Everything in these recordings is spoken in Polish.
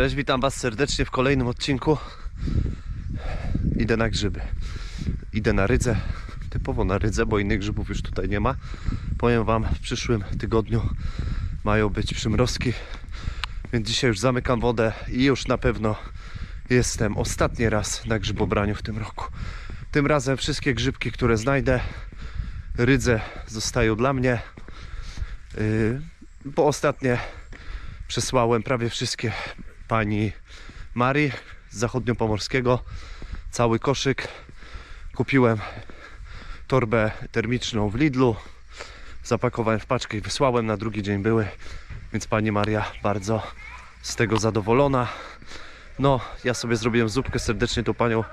Cześć, witam Was serdecznie w kolejnym odcinku. Idę na grzyby. Idę na rydzę. Typowo na rydzę, bo innych grzybów już tutaj nie ma. Powiem Wam, w przyszłym tygodniu mają być przymrozki. Więc dzisiaj już zamykam wodę i już na pewno jestem ostatni raz na grzybobraniu w tym roku. Tym razem wszystkie grzybki, które znajdę, rydze zostają dla mnie. Yy, bo ostatnie przesłałem prawie wszystkie pani Marii z zachodniopomorskiego. Cały koszyk. Kupiłem torbę termiczną w Lidlu. Zapakowałem w paczkę i wysłałem. Na drugi dzień były, więc pani Maria bardzo z tego zadowolona. No, ja sobie zrobiłem zupkę. Serdecznie tą panią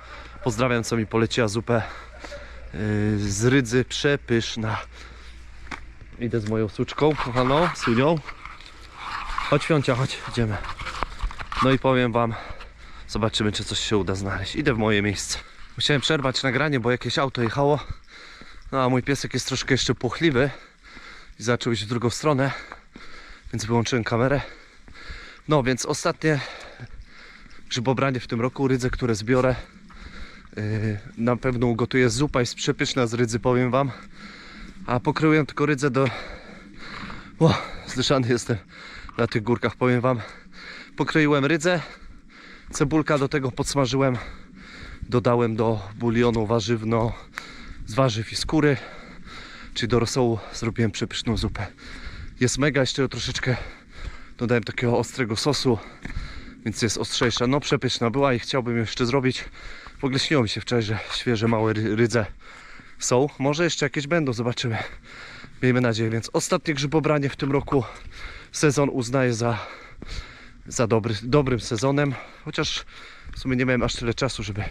pozdrawiam, co mi poleciła zupę yy, z rydzy. Przepyszna. Idę z moją suczką, kochaną, Sunią. Chodź Fiącia, chodź, idziemy. No i powiem wam, zobaczymy czy coś się uda znaleźć. Idę w moje miejsce. Musiałem przerwać nagranie, bo jakieś auto jechało. No a mój piesek jest troszkę jeszcze płochliwy i zaczął iść w drugą stronę, więc wyłączyłem kamerę. No więc ostatnie grzybobranie w tym roku, rydze, które zbiorę. Yy, na pewno ugotuję zupa, jest przepyszna z rydzy, powiem wam. A pokryłem tylko rydzę do... O, zdyszany jestem na tych górkach, powiem wam. Pokroiłem rydzę, cebulka do tego podsmażyłem, dodałem do bulionu warzywno z warzyw i skóry, czyli do rosołu zrobiłem przepyszną zupę. Jest mega, jeszcze troszeczkę dodałem takiego ostrego sosu, więc jest ostrzejsza. No przepyszna była i chciałbym jeszcze zrobić. W ogóle śniło mi się wczoraj, że świeże małe ry- rydze są. Może jeszcze jakieś będą, zobaczymy. Miejmy nadzieję, więc ostatnie grzybobranie w tym roku sezon uznaję za, za dobry, dobrym sezonem. Chociaż w sumie nie miałem aż tyle czasu, żeby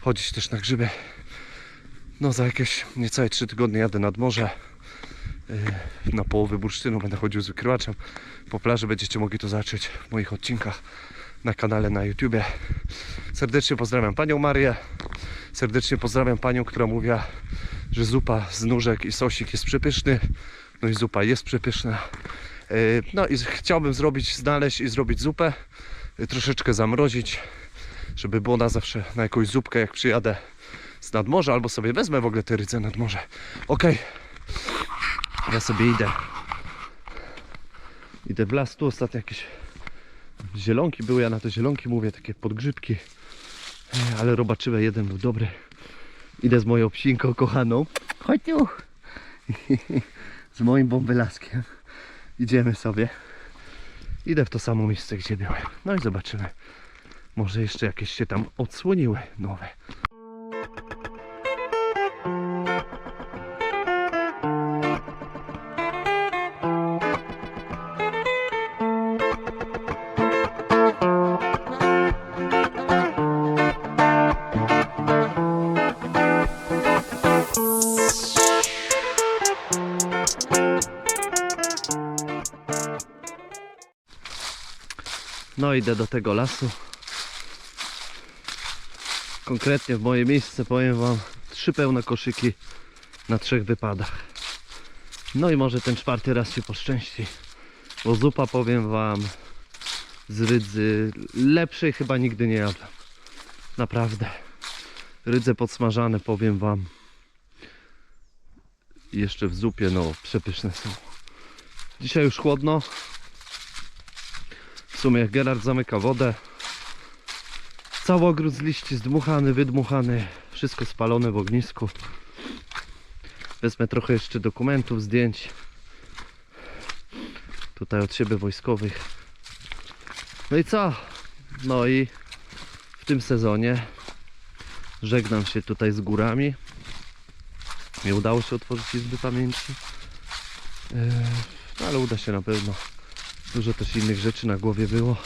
chodzić też na grzyby. No za jakieś niecałe 3 tygodnie jadę nad morze. Yy, Na połowy bursztynu będę chodził z wykrywaczem. Po plaży będziecie mogli to zobaczyć w moich odcinkach na kanale na YouTubie. Serdecznie pozdrawiam Panią Marię. Serdecznie pozdrawiam Panią, która mówiła, że zupa z nóżek i sosik jest przepyszny. No i zupa jest przepyszna. Yy, No i chciałbym zrobić, znaleźć i zrobić zupę. Yy, Troszeczkę zamrozić, żeby było na zawsze na jakąś zupkę, jak przyjadę z nadmorza, albo sobie wezmę w ogóle te rydze nad morze. Okej. Ja sobie idę. Idę w las. Tu ostatnio jakieś zielonki były. Ja na te zielonki mówię, takie podgrzybki. Ej, Ale robaczywe jeden był dobry. Idę z moją psinką kochaną. Chodź tu. z moim bąbelaskiem. Idziemy sobie. Idę w to samo miejsce, gdzie byłem. No i zobaczymy. Może jeszcze jakieś się tam odsłoniły nowe. No idę do tego lasu. Konkretnie w moje miejsce powiem wam trzy pełne koszyki na trzech wypadach. No i może ten czwarty raz się poszczęści. Bo zupa powiem wam z rydzy lepszej chyba nigdy nie jadłem. Naprawdę. Rydze podsmażane powiem wam. Jeszcze w zupie no przepyszne są. Dzisiaj już chłodno, sumie Gerard zamyka wodę. Cały ogród z liści zdmuchany, wydmuchany, wszystko spalone w ognisku. Wezmę trochę jeszcze dokumentów, zdjęć. Tutaj od siebie wojskowych. No i co? No i w tym sezonie żegnam się tutaj z górami. Nie udało się otworzyć Izby Pamięci. Yy, ale uda się na pewno. Dużo też innych rzeczy na głowie było.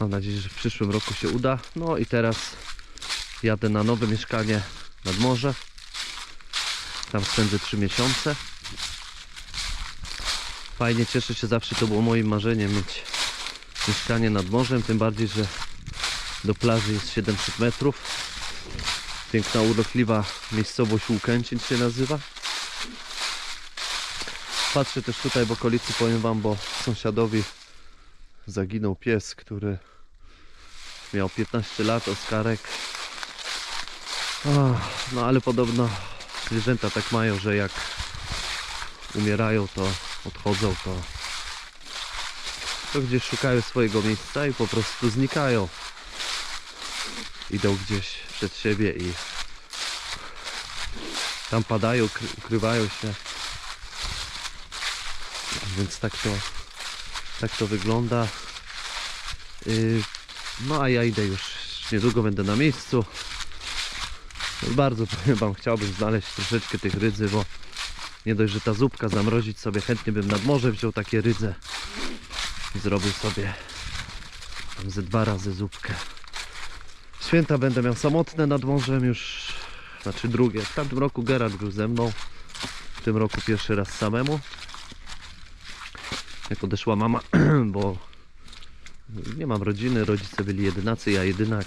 Mam nadzieję, że w przyszłym roku się uda. No i teraz jadę na nowe mieszkanie nad morze. Tam spędzę 3 miesiące. Fajnie, cieszę się, zawsze to było moim marzeniem mieć mieszkanie nad morzem, tym bardziej, że do plaży jest 700 metrów. Piękna, urokliwa miejscowość Łukęcin się nazywa. Patrzę też tutaj w okolicy, powiem Wam, bo sąsiadowi zaginął pies, który miał 15 lat, Oskarek. Ach, No ale podobno zwierzęta tak mają, że jak umierają, to odchodzą, to, to gdzieś szukają swojego miejsca i po prostu znikają. Idą gdzieś przed siebie i tam padają, kry- ukrywają się. Więc tak to, tak to wygląda. Yy, no a ja idę już, niedługo będę na miejscu. Bardzo powiem wam, chciałbym znaleźć troszeczkę tych rydzy, bo nie dość, że ta zupka zamrozić sobie, chętnie bym nad morze wziął takie rydze i zrobił sobie tam ze dwa razy zupkę. Święta będę miał samotne nad morzem już, znaczy drugie. W tamtym roku Gerard był ze mną, w tym roku pierwszy raz samemu. Jak odeszła mama, bo nie mam rodziny, rodzice byli jedynacy, ja jedynak.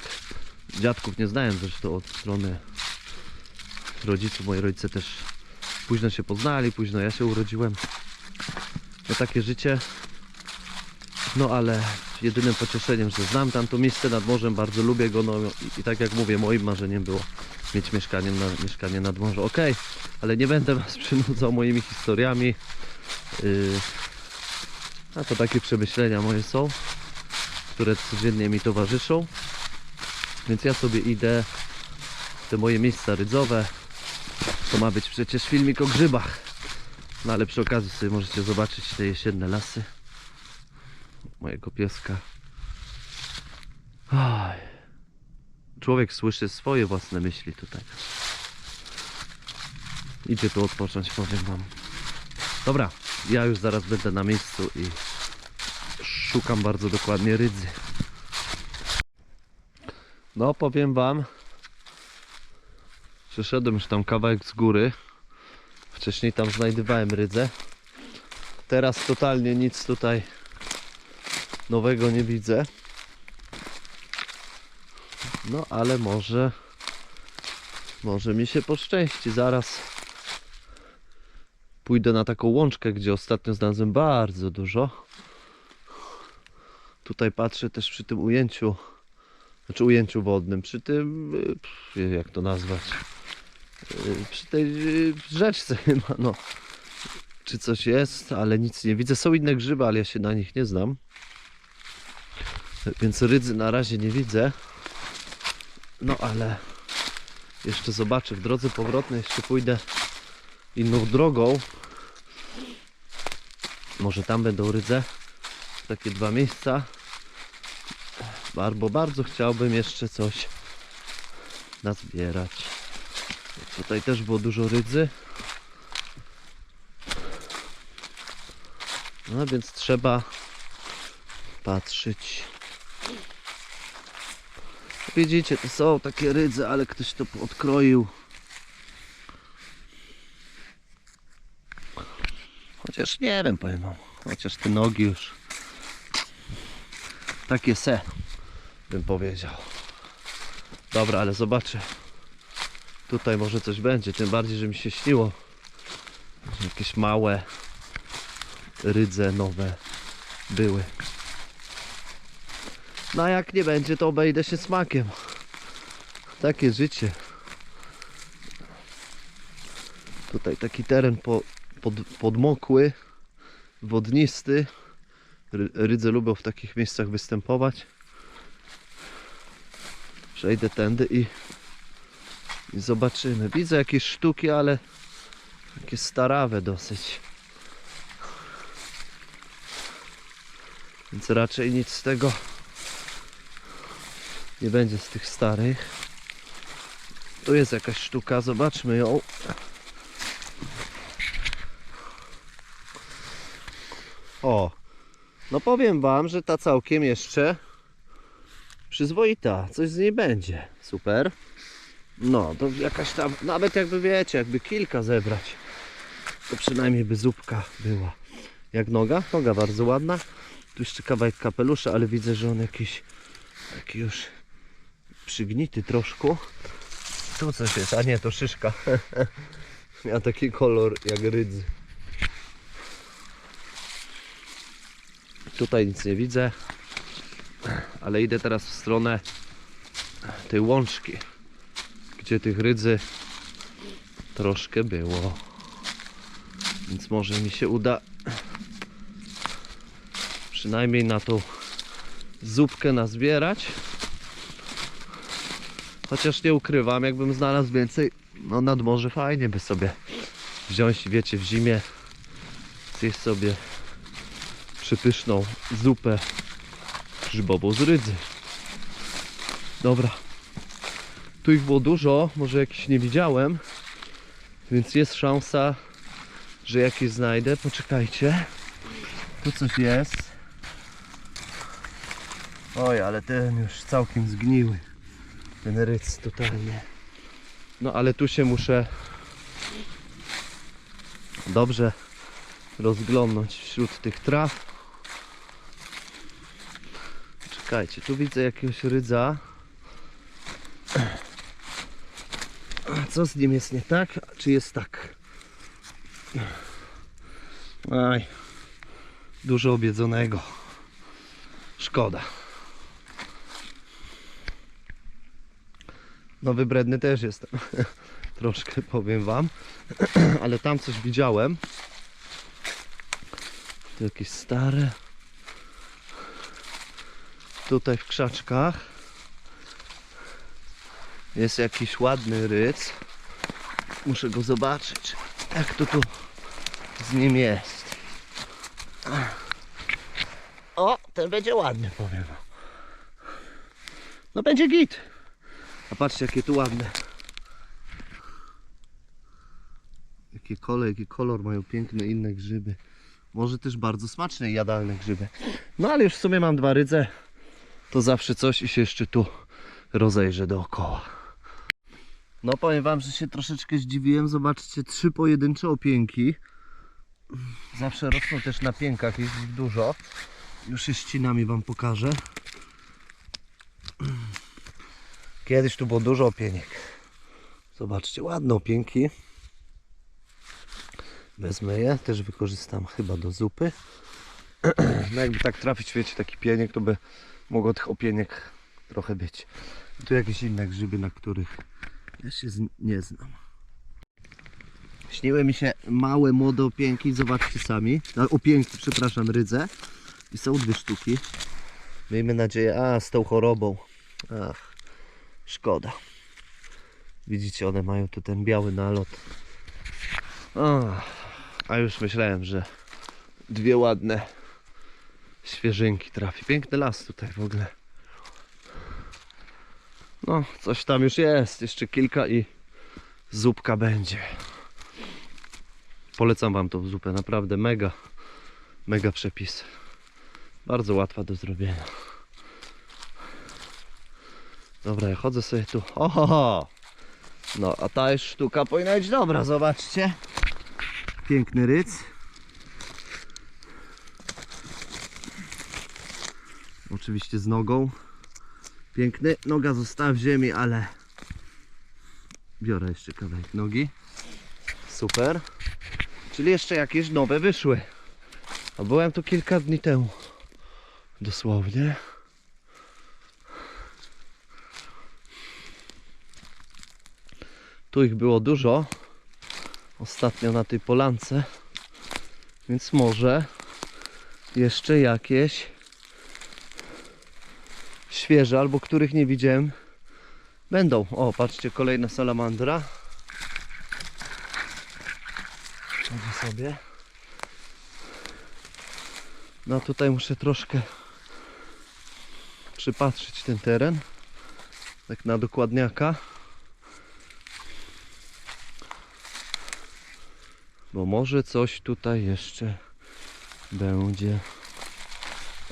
Dziadków nie znałem zresztą od strony rodziców. Moi rodzice też późno się poznali, późno ja się urodziłem. No takie życie. No ale jedynym pocieszeniem, że znam tamto miejsce nad morzem, bardzo lubię go. No i, i tak jak mówię, moim marzeniem było mieć mieszkanie, na, mieszkanie nad morzem. Okej, ale nie będę Was przynudzał moimi historiami. Yy, a to takie przemyślenia moje są, które codziennie mi towarzyszą. Więc ja sobie idę w te moje miejsca rydzowe. To ma być przecież filmik o grzybach. No ale przy okazji sobie możecie zobaczyć te jesienne lasy mojego pieska. Aj. Człowiek słyszy swoje własne myśli tutaj. Idzie tu odpocząć, powiem wam. Dobra, ja już zaraz będę na miejscu i szukam bardzo dokładnie rydzy. No, powiem wam, przeszedłem już tam kawałek z góry. Wcześniej tam znajdowałem rydzę. Teraz totalnie nic tutaj nowego nie widzę. No, ale może może mi się poszczęści. Zaraz pójdę na taką łączkę, gdzie ostatnio znalazłem bardzo dużo. Tutaj patrzę też przy tym ujęciu, znaczy ujęciu wodnym, przy tym, jak to nazwać, Y, przy tej y, rzeczce chyba, no. Czy coś jest, ale nic nie widzę. Są inne grzyby, ale ja się na nich nie znam. Więc rydzy na razie nie widzę. No ale jeszcze zobaczę w drodze powrotnej, jeszcze pójdę inną drogą. Może tam będą rydze. Takie dwa miejsca. Albo bardzo chciałbym jeszcze coś nazbierać. Tutaj też było dużo rydzy. No więc trzeba patrzeć. Widzicie, to są takie rydze, ale ktoś to odkroił. Chociaż nie wiem, powiem wam. Chociaż te nogi już takie se, bym powiedział. Dobra, ale zobaczę. Tutaj może coś będzie, tym bardziej, że mi się śniło. Jakieś małe rydze nowe były. No a jak nie będzie, to obejdę się smakiem. Takie życie. Tutaj taki teren po, pod, podmokły, wodnisty. Ry- Rydze lubią w takich miejscach występować. Przejdę tędy i, i zobaczymy. Widzę jakieś sztuki, ale takie starawe dosyć. Więc raczej nic z tego nie będzie z tych starych. Tu jest jakaś sztuka, zobaczmy ją. O, no powiem wam, że ta całkiem jeszcze przyzwoita. Coś z niej będzie. Super. No, to jakaś tam, nawet jakby wiecie, jakby kilka zebrać, to przynajmniej by zupka była. Jak noga? Noga bardzo ładna. Tu jeszcze kawałek kapelusza, ale widzę, że on jakiś taki już przygnity troszkę. Tu coś jest, a nie, to szyszka. Miał taki kolor jak rydzy. Tutaj nic nie widzę, ale idę teraz w stronę tej łączki, gdzie tych rydzy troszkę było. Więc może mi się uda przynajmniej na tą zupkę nazbierać. Chociaż nie ukrywam, jakbym znalazł więcej, no nad morze fajnie by sobie wziąć, wiecie, w zimie zjeść sobie przypyszną zupę grzybową z rydzy. Dobra. Tu ich było dużo, może jakiś nie widziałem, więc jest szansa, że jakieś znajdę. Poczekajcie. Tu coś jest. Oj, ale ten już całkiem zgniły. Ten ryc totalnie. No ale tu się muszę dobrze rozglądnąć wśród tych traw. Czekajcie, tu widzę jakiegoś rydza. Co z nim jest nie tak? Czy jest tak? Aj, dużo obiedzonego. Szkoda. No wybredny też jestem. Troszkę powiem wam. Ale tam coś widziałem. Tu jakieś stare. Tutaj w krzaczkach jest jakiś ładny ryc. Muszę go zobaczyć. Jak to tu z nim jest. O, ten będzie ładny, powiem. No będzie git. A patrzcie, jakie tu ładne. Jakie kole, jaki kolor mają piękne inne grzyby. Może też bardzo smaczne i jadalne grzyby. No ale już w sumie mam dwa rydze. To zawsze coś i się jeszcze tu rozejrzę dookoła. No powiem wam, że się troszeczkę zdziwiłem. Zobaczcie, trzy pojedyncze opięki. Zawsze rosną też na pienkach, jest ich dużo. Już je ścinami wam pokażę. Kiedyś tu było dużo opieniek. Zobaczcie, ładne opięki. Wezmę je, też wykorzystam chyba do zupy. No jakby tak trafić, wiecie, taki pieniek, to by mogło tych opieniek trochę być. Tu jakieś inne grzyby, na których ja się nie znam. Śniły mi się małe, młode opięki, zobaczcie sami. Opięki, przepraszam, rydze. I są dwie sztuki. Miejmy nadzieję, a z tą chorobą. Ach, szkoda. Widzicie, one mają tu ten biały nalot. Ach, a już myślałem, że dwie ładne świeżynki trafi. Piękny las tutaj w ogóle. No, coś tam już jest. Jeszcze kilka i zupka będzie. Polecam Wam tą zupę. Naprawdę mega, mega przepis. Bardzo łatwa do zrobienia. Dobra, ja chodzę sobie tu. Oho! No, a ta jest sztuka powinna być dobra, zobaczcie. Piękny ryc. Oczywiście z nogą. Piękny. Noga została w ziemi, ale biorę jeszcze kawałek nogi. Super. Czyli jeszcze jakieś nowe wyszły. A byłem tu kilka dni temu. Dosłownie. Tu ich było dużo. Ostatnio na tej polance. Więc może jeszcze jakieś świeże, albo których nie widziałem, będą. O, patrzcie, kolejna salamandra. Chodzi sobie. No tutaj muszę troszkę przypatrzyć ten teren. Tak na dokładniaka. Bo może coś tutaj jeszcze będzie.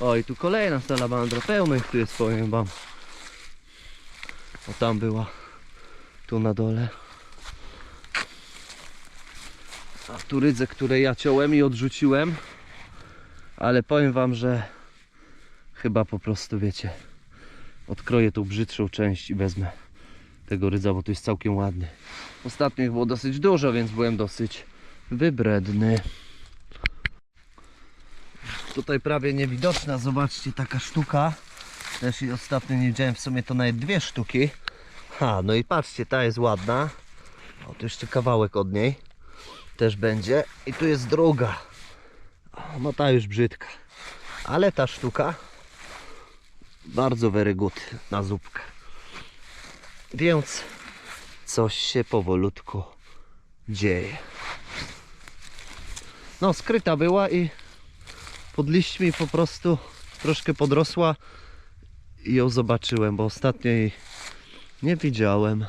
O i tu kolejna salamandra. Pełno ich tu jest, powiem wam. O tam była. Tu na dole. A tu rydze, które ja ciąłem i odrzuciłem. Ale powiem wam, że chyba po prostu wiecie. Odkroję tą brzydszą część i wezmę tego rydza, bo to jest całkiem ładny. Ostatnio ich było dosyć dużo, więc byłem dosyć wybredny. Tutaj prawie niewidoczna, zobaczcie, taka sztuka. Też i ostatnio nie widziałem w sumie to nawet dwie sztuki. Ha, no i patrzcie, ta jest ładna. O, tu jeszcze kawałek od niej też będzie. I tu jest druga. No ta już brzydka. Ale ta sztuka bardzo very good na zupkę. Więc coś się powolutku dzieje. No, skryta była i pod liśćmi po prostu troszkę podrosła i ją zobaczyłem, bo ostatnio jej nie widziałem.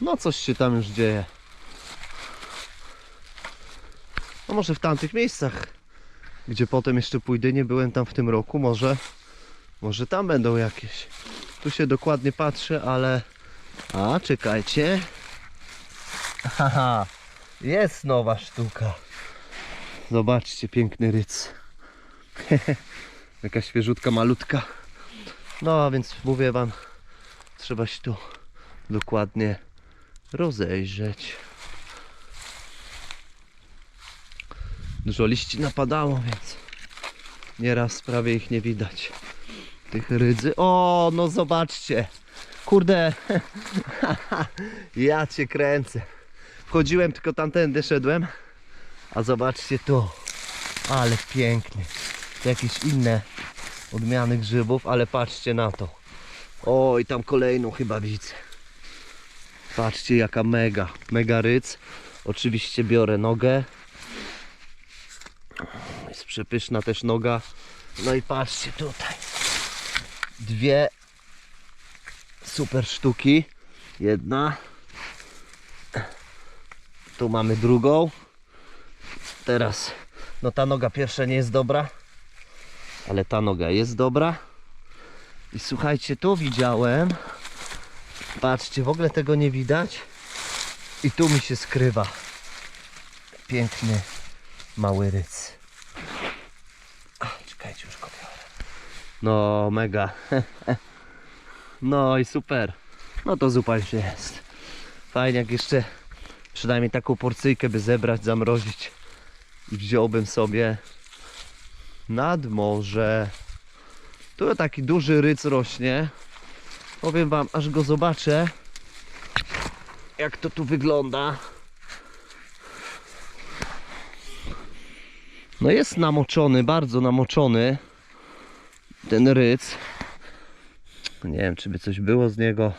No, coś się tam już dzieje. No, może w tamtych miejscach, gdzie potem jeszcze pójdę, nie byłem tam w tym roku, może, może tam będą jakieś. Tu się dokładnie patrzę, ale... A, czekajcie. Haha, jest nowa sztuka. Zobaczcie, piękny ryc. Jaka świeżutka, malutka. No, a więc mówię wam, trzeba się tu dokładnie rozejrzeć. Dużo liści napadało, więc nieraz prawie ich nie widać. Tych rydzy. O, no zobaczcie. Kurde. ja cię kręcę. Wchodziłem, tylko tamtędy szedłem. A zobaczcie tu. Ale pięknie. Jakieś inne odmiany grzybów, ale patrzcie na to. Oj, tam kolejną chyba widzę. Patrzcie jaka mega, mega ryc. Oczywiście biorę nogę. Jest przepyszna też noga. No i patrzcie tutaj. Dwie super sztuki. Jedna. Tu mamy drugą. Teraz, no ta noga pierwsza nie jest dobra, ale ta noga jest dobra. I słuchajcie, tu widziałem. Patrzcie, w ogóle tego nie widać. I tu mi się skrywa piękny mały ryc. Czekajcie, już go biorę. No, mega. No i super. No to już jest. Fajnie, jak jeszcze przynajmniej taką porcyjkę by zebrać, zamrozić wziąłbym sobie nad morze. Tu taki duży ryc rośnie. Powiem wam, aż go zobaczę, jak to tu wygląda. No jest namoczony, bardzo namoczony ten ryc. Nie wiem, czy by coś było z niego.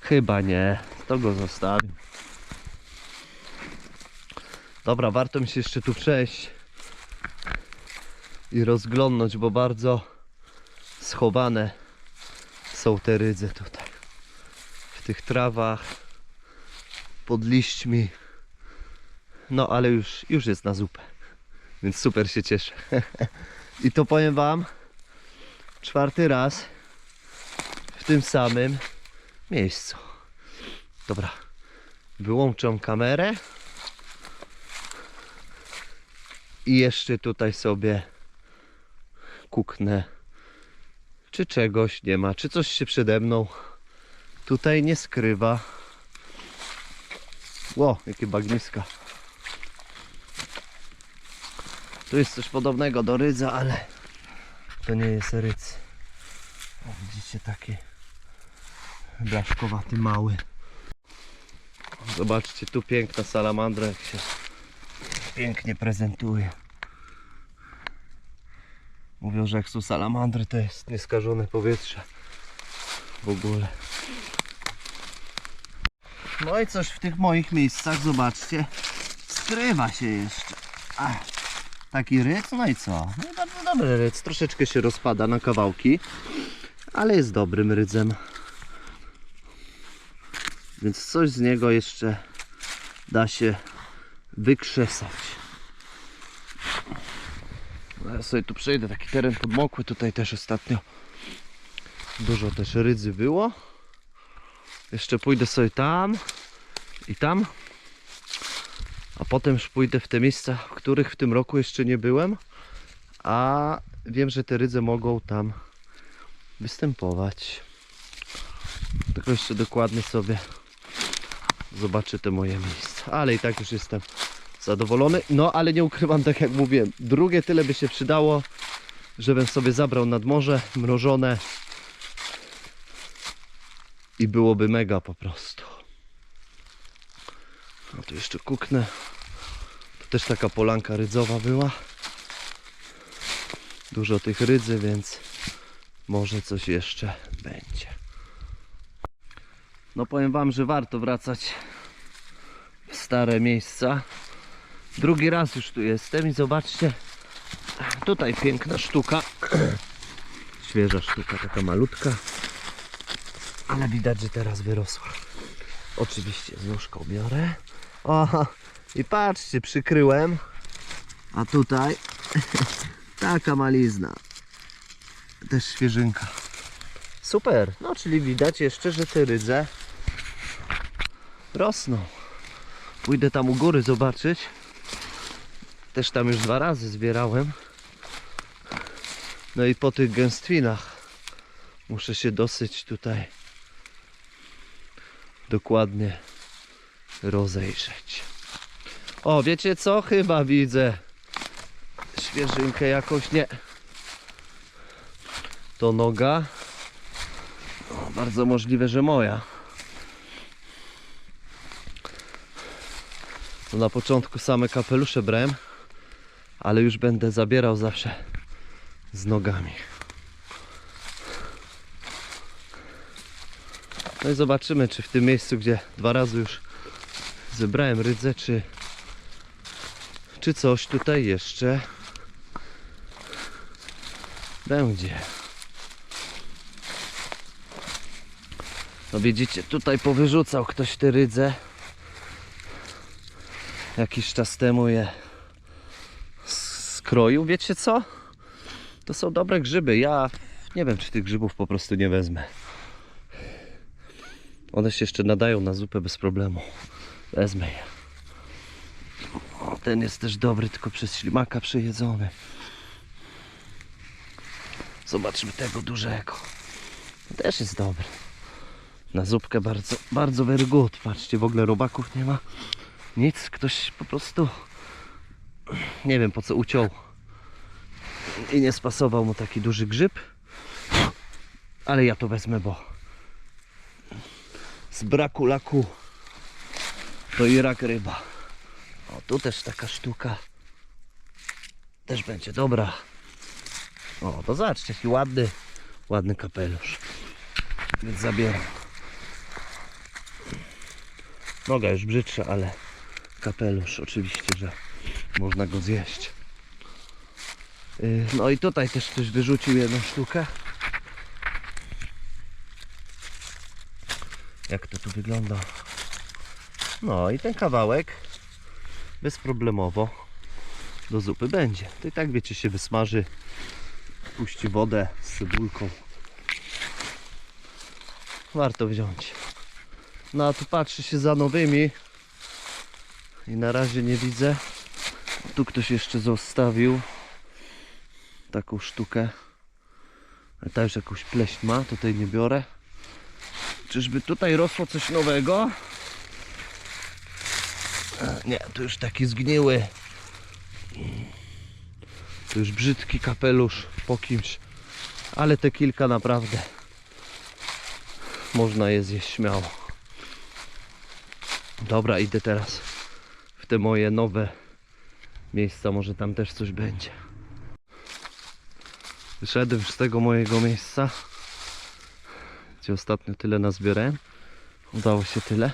Chyba nie. To go zostawię. Dobra, warto mi się jeszcze tu przejść i rozglądnąć, bo bardzo schowane są te rydze tutaj. W tych trawach, pod liśćmi. No, ale już, już jest na zupę. Więc super się cieszę. I to powiem Wam, czwarty raz w tym samym miejscu. Dobra, wyłączam kamerę. I jeszcze tutaj sobie kuknę, czy czegoś nie ma, czy coś się przede mną tutaj nie skrywa. Ło, jakie bagniska. Tu jest coś podobnego do rydza, ale to nie jest rydz. O, widzicie, taki blaszkowaty mały. Zobaczcie, tu piękna salamandra, jak się pięknie prezentuje. Mówią, że jak są salamandry, to jest nieskażone powietrze. W ogóle. No i coś w tych moich miejscach, zobaczcie, skrywa się jeszcze. Ach, taki ryc, no i co? No bardzo dobry ryc. Troszeczkę się rozpada na kawałki, ale jest dobrym rydzem. Więc coś z niego jeszcze da się wykrzesać. No Ja sobie tu przejdę, taki teren podmokły, tutaj też ostatnio dużo też rydzy było. Jeszcze pójdę sobie tam i tam. A potem już pójdę w te miejsca, w których w tym roku jeszcze nie byłem. A wiem, że te rydze mogą tam występować. Tylko jeszcze dokładnie sobie zobaczę te moje miejsca. Ale i tak już jestem zadowolony. No ale nie ukrywam, tak jak mówiłem, drugie tyle by się przydało, żebym sobie zabrał nad morze, mrożone i byłoby mega po prostu. No tu jeszcze kuknę. Tu też taka polanka rydzowa była. Dużo tych rydzy, więc może coś jeszcze będzie. No powiem wam, że warto wracać w stare miejsca. Drugi raz już tu jestem i zobaczcie, tutaj piękna sztuka. Świeża sztuka, taka malutka. Ale widać, że teraz wyrosła. Oczywiście z nóżką biorę. O, i patrzcie, przykryłem. A tutaj taka malizna. Też świeżynka. Super. No, czyli widać jeszcze, że te rydze rosną. Pójdę tam u góry zobaczyć. Też tam już dwa razy zbierałem. No i po tych gęstwinach muszę się dosyć tutaj dokładnie rozejrzeć. O, wiecie co? Chyba widzę świeżynkę jakąś. Nie. To noga. O, bardzo możliwe, że moja. No na początku same kapelusze brałem, ale już będę zabierał zawsze z nogami. No i zobaczymy, czy w tym miejscu, gdzie dwa razy już zebrałem rydzę, czy, czy coś tutaj jeszcze będzie. No widzicie, tutaj powyrzucał ktoś te rydze. Jakiś czas temu je skroił. Wiecie co? To są dobre grzyby. Ja nie wiem, czy tych grzybów po prostu nie wezmę. One się jeszcze nadają na zupę bez problemu. Wezmę je. Ten jest też dobry, tylko przez ślimaka przejedzony. Zobaczmy tego dużego. Też jest dobry. Na zupkę bardzo, bardzo very good. Patrzcie, w ogóle robaków nie ma. Nic, ktoś po prostu nie wiem po co uciął i nie spasował mu taki duży grzyb. Ale ja to wezmę, bo z braku laku to i rak ryba. O, tu też taka sztuka. Też będzie dobra. O, to zobaczcie, jaki ładny, ładny kapelusz. Więc zabieram. Noga już brzydsza, ale kapelusz oczywiście, że można go zjeść. Yy, No i tutaj też ktoś wyrzucił jedną sztukę. Jak to tu wygląda? No i ten kawałek bezproblemowo do zupy będzie. To i tak wiecie się wysmaży, puści wodę z cebulką. Warto wziąć. No a tu patrzy się za nowymi i na razie nie widzę. Tu ktoś jeszcze zostawił taką sztukę. Ale ta już jakąś pleśń ma, tutaj nie biorę. Czyżby tutaj rosło coś nowego? E, Nie, tu już taki zgniły. Tu już brzydki kapelusz po kimś. Ale te kilka naprawdę można je zjeść śmiało. Dobra, idę teraz w te moje nowe miejsca. Może tam też coś będzie. Wyszedłem z tego mojego miejsca, gdzie ostatnio tyle nazbierałem. Udało się tyle.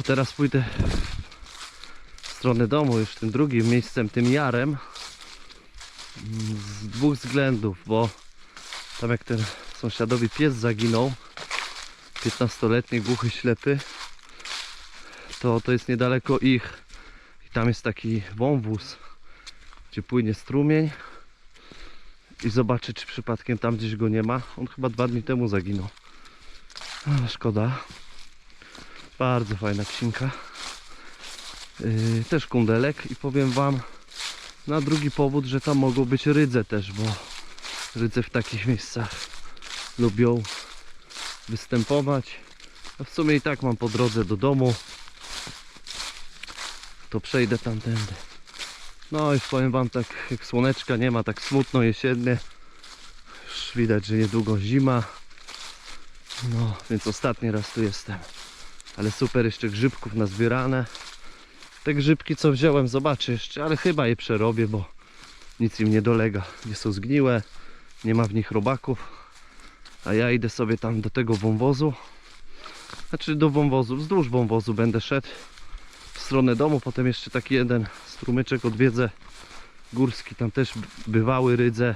A teraz pójdę w stronę domu, już tym drugim miejscem, tym jarem. Z dwóch względów, bo tam jak ten sąsiadowi pies zaginął, 15-letni głuchy ślepy, to to jest niedaleko ich. Tam jest taki wąwóz, gdzie płynie strumień. I zobaczę, czy przypadkiem tam gdzieś go nie ma. On chyba dwa dni temu zaginął. Ale szkoda. Bardzo fajna psinka. Yy, też kundelek i powiem wam na drugi powód, że tam mogą być rydze też, bo rydze w takich miejscach lubią występować. A w sumie i tak mam po drodze do domu. To przejdę tamtędy. No i powiem wam tak, jak słoneczka nie ma, tak smutno jesiennie. Już widać, że niedługo zima. No, więc ostatni raz tu jestem. Ale super, jeszcze grzybków nazbierane. Te grzybki co wziąłem, zobaczę jeszcze, ale chyba je przerobię, bo nic im nie dolega. Nie są zgniłe, nie ma w nich robaków. A ja idę sobie tam do tego wąwozu. Znaczy do wąwozu, wzdłuż wąwozu będę szedł stronę domu. Potem jeszcze taki jeden strumyczek odwiedzę górski. Tam też bywały rydze.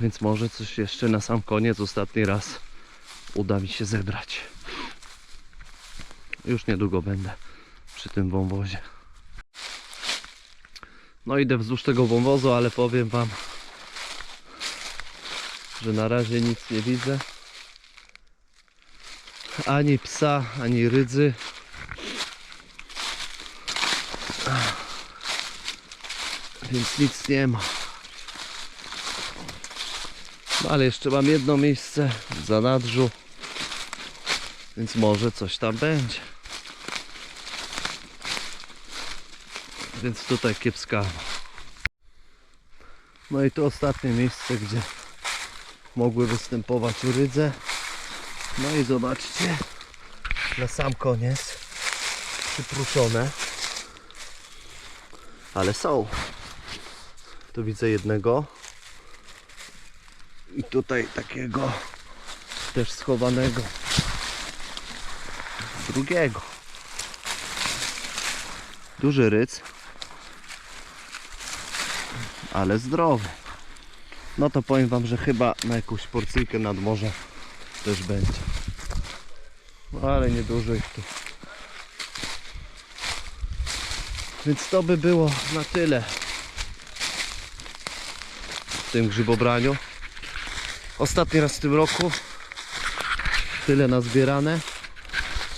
Więc może coś jeszcze na sam koniec, ostatni raz uda mi się zebrać. Już niedługo będę przy tym wąwozie. No idę wzdłuż tego wąwozu, ale powiem wam, że na razie nic nie widzę. Ani psa, ani rydzy. Więc nic nie ma. No ale jeszcze mam jedno miejsce w zanadrzu. Więc może coś tam będzie. Więc tutaj kiepska. No i to ostatnie miejsce, gdzie mogły występować rydze. No i zobaczcie, na sam koniec przypruszone. Ale są. Tu widzę jednego. I tutaj takiego też schowanego. Drugiego. Duży ryc. Ale zdrowy. No to powiem wam, że chyba na jakąś porcyjkę nad morze też będzie. No ale niedużo ich tu. Więc to by było na tyle tym grzybobraniu. Ostatni raz w tym roku. Tyle nazbierane.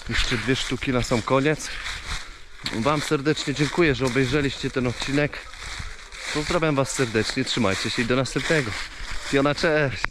Jeszcze dwie sztuki na sam koniec. Wam serdecznie dziękuję, że obejrzeliście ten odcinek. Pozdrawiam Was serdecznie, trzymajcie się i do następnego. Fiona, cześć!